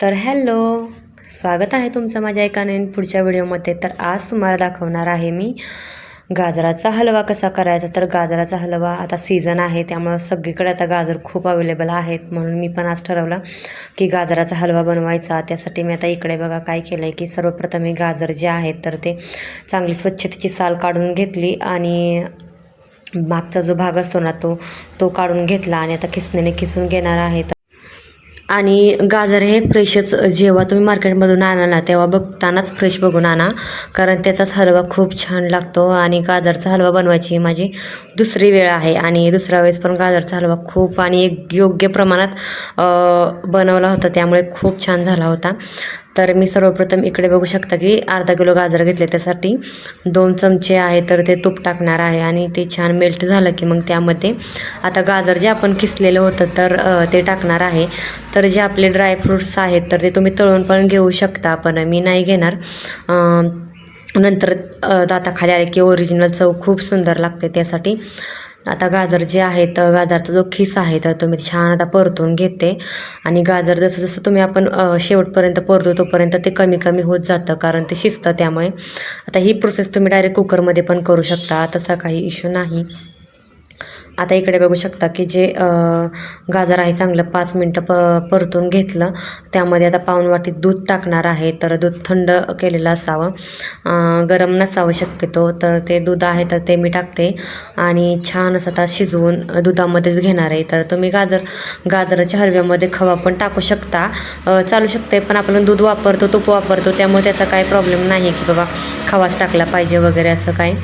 तर हॅलो स्वागत आहे तुमचं माझ्या एका नवीन पुढच्या व्हिडिओमध्ये. तर आज तुम्हाला दाखवणार आहे मी गाजराचा हलवा कसा करायचा. तर गाजराचा हलवा आता सीझन आहे त्यामुळं सगळीकडे आता गाजर खूप अवेलेबल आहेत. म्हणून मी पण आज ठरवलं की गाजराचा हलवा बनवायचा. त्यासाठी मी आता इकडे बघा काय केलं आहे की सर्वप्रथम मी गाजर जे आहेत तर ते चांगली स्वच्छतेची साल काढून घेतली आणि मागचा जो भाग असतो ना तो तो काढून घेतला. आणि आता खिसणीने खिसून घेणार आहे. आणि गाजर हे फ्रेशच जेव्हा तुम्ही मार्केटमधून आणा ना तेव्हा बघतानाच फ्रेश बघून आणा. कारण त्याचाच हलवा खूप छान लागतो आणि गाजरचा हलवा बनवायची ही माझी दुसरी वेळ आहे. आणि दुसऱ्या वेळेस पण गाजरचा हलवा खूप आणि एक योग्य प्रमाणात बनवला होता. त्यामुळे खूप छान झाला होता. तर मी सर्वप्रथम इकडे बघू शकता की अर्धा किलो गाजर घेतले त्यासाठी. दोन चमचे आहे तर ते तूप टाकणार आहे आणि ते छान मेल्ट झालं की मग त्यामध्ये आता गाजर जे आपण किसलेलं होतं तर ते टाकणार आहे. तर जे आपले ड्रायफ्रूट्स आहेत तर ते तुम्ही तळून पण घेऊ शकता पण मी नाही घेणार. नंतर दाताखाली आले की ओरिजिनल चव खूप सुंदर लागते त्यासाठी. आता गाजर जे आहे तर गाजरचा जो खिस आहे तर तुम्ही छान आता परतून घेते. आणि गाजर जसं जसं तुम्ही आपण शेवटपर्यंत परतो तोपर्यंत ते कमी कमी होत जातं कारण ते शिजतं त्यामुळे. आता ही प्रोसेस तुम्ही डायरेक्ट कुकरमध्ये पण करू शकता. तसा काही इश्यू नाही. आता इकडे बघू शकता की जे गाजर आहे चांगलं पाच मिनटं प परतून घेतलं. त्यामध्ये आता पाऊण वाटीत दूध टाकणार आहे तर दूध थंड केलेलं असावं. गरम नसावं शक्यतो तर ते दूध आहे तर ते मी टाकते. आणि छान असं आता शिजवून दुधामध्येच घेणार आहे. तर तुम्ही गाजर गाजराच्या हरव्यामध्ये खवा पण टाकू शकता. चालू शकते पण आपण दूध वापरतो तूप वापरतो त्यामुळे त्याचा काही प्रॉब्लेम नाही की बाबा खवाच टाकला पाहिजे वगैरे असं काही.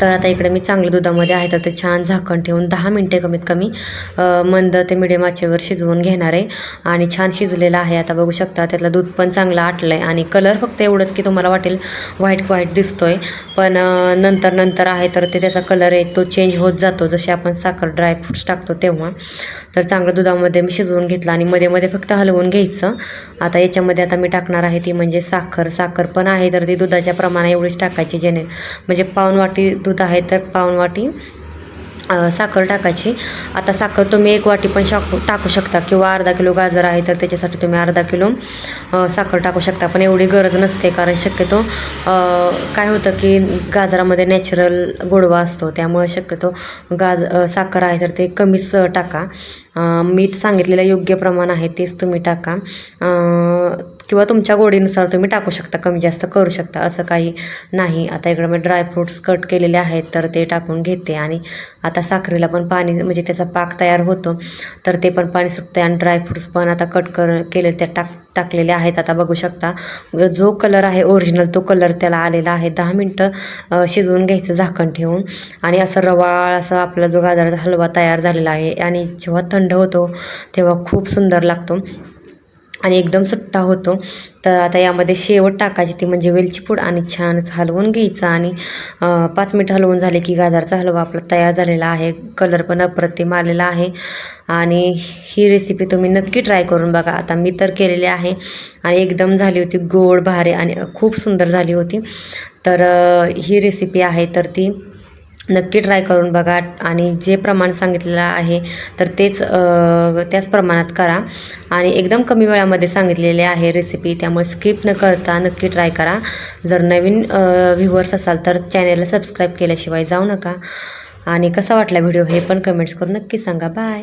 तर आता इकडे मी चांगल्या दुधामध्ये आहे तर ते छान झाकण ठेवून दहा मिनटे कमीत कमी मंद ते मिडियम आचेवर शिजवून घेणार आहे. आणि छान शिजलेलं आहे. आता बघू शकता त्यातलं दूध पण चांगलं आटलं आहे आणि कलर फक्त एवढंच की तुम्हाला वाटेल व्हाईट व्हाईट दिसतोय. पण नंतर नंतर आहे तर ते त्याचा कलर आहे तो चेंज होत जातो. जसे आपण साखर ड्रायफ्रुट्स टाकतो तेव्हा. तर चांगलं दुधामध्ये मी शिजवून घेतलं आणि मध्ये मध्ये फक्त हलवून घ्यायचं. आता याच्यामध्ये आता मी टाकणार आहे ती म्हणजे साखर. साखर पण आहे तर ती दुधाच्या प्रमाणात एवढीच टाकायची जेणे म्हणजे पाऊण वाटी दूध आहे तर पाऊण वाटी साखर टाकायची. आता साखर तुम्ही एक वाटी पण शाकू टाकू शकता किंवा अर्धा किलो गाजर आहे तर त्याच्यासाठी तुम्ही अर्धा किलो साखर टाकू शकता. पण एवढी गरज नसते कारण शक्यतो काय होतं की गाजरामध्ये नॅचरल गोडवा असतो त्यामुळे शक्यतो गाज साखर आहे तर ते कमीच टाका. मीठ सांगितलेलं योग्य प्रमाण आहे तेच तुम्ही टाका. किंवा तुमच्या गोडीनुसार तुम्ही टाकू शकता कमी जास्त करू शकता असं काही नाही. आता इकडं मी ड्रायफ्रूट्स कट केलेले आहेत तर ते टाकून घेते. आणि आता साखरेला पण पाणी म्हणजे त्याचा पाक तयार होतो तर ते पण पाणी सुटते आणि ड्रायफ्रूट्स पण आता कट कर केले त्या टाक टाकलेले आहेत. आता बघू शकता जो कलर आहे ओरिजिनल तो कलर त्याला आलेला आहे. दहा मिनटं शिजवून घ्यायचं झाकण ठेवून. आणि असं रवाळ असं आपला जो गाजराचा हलवा तयार झालेला आहे. आणि जेव्हा थंड होतो तेव्हा खूप सुंदर लागतो. आणि एकदम सुट्टा होतो. तर आता यामध्ये शेवट टाकायची ती म्हणजे वेलची पूड आणि छानच हलवून घ्यायचं. आणि पाच मिनिट हलवून झाले की गाजरचा हलवा आपला तयार झालेला आहे. कलर पण अप्रतिम आलेला आहे. आणि ही रेसिपी तुम्ही नक्की ट्राय करून बघा. आता मी तर केलेली आहे. आणि एकदम झाली होती गोड भारी आणि खूप सुंदर झाली होती. तर ही रेसिपी आहे. तर ती नक्की ट्राय करून बघा. आणि जे प्रमाण सांगितलेलं आहे तर तेच त्याच प्रमाणात करा. आणि एकदम कमी वेळामध्ये सांगितलेले आहे रेसिपी त्यामुळे स्किप न करता नक्की ट्राय करा. जर नवीन व्ह्युअर्स असाल तर चॅनेलला सबस्क्राईब केल्याशिवाय जाऊ नका. आणि कसा वाटला व्हिडिओ हे पण कमेंट्स करून नक्की सांगा. बाय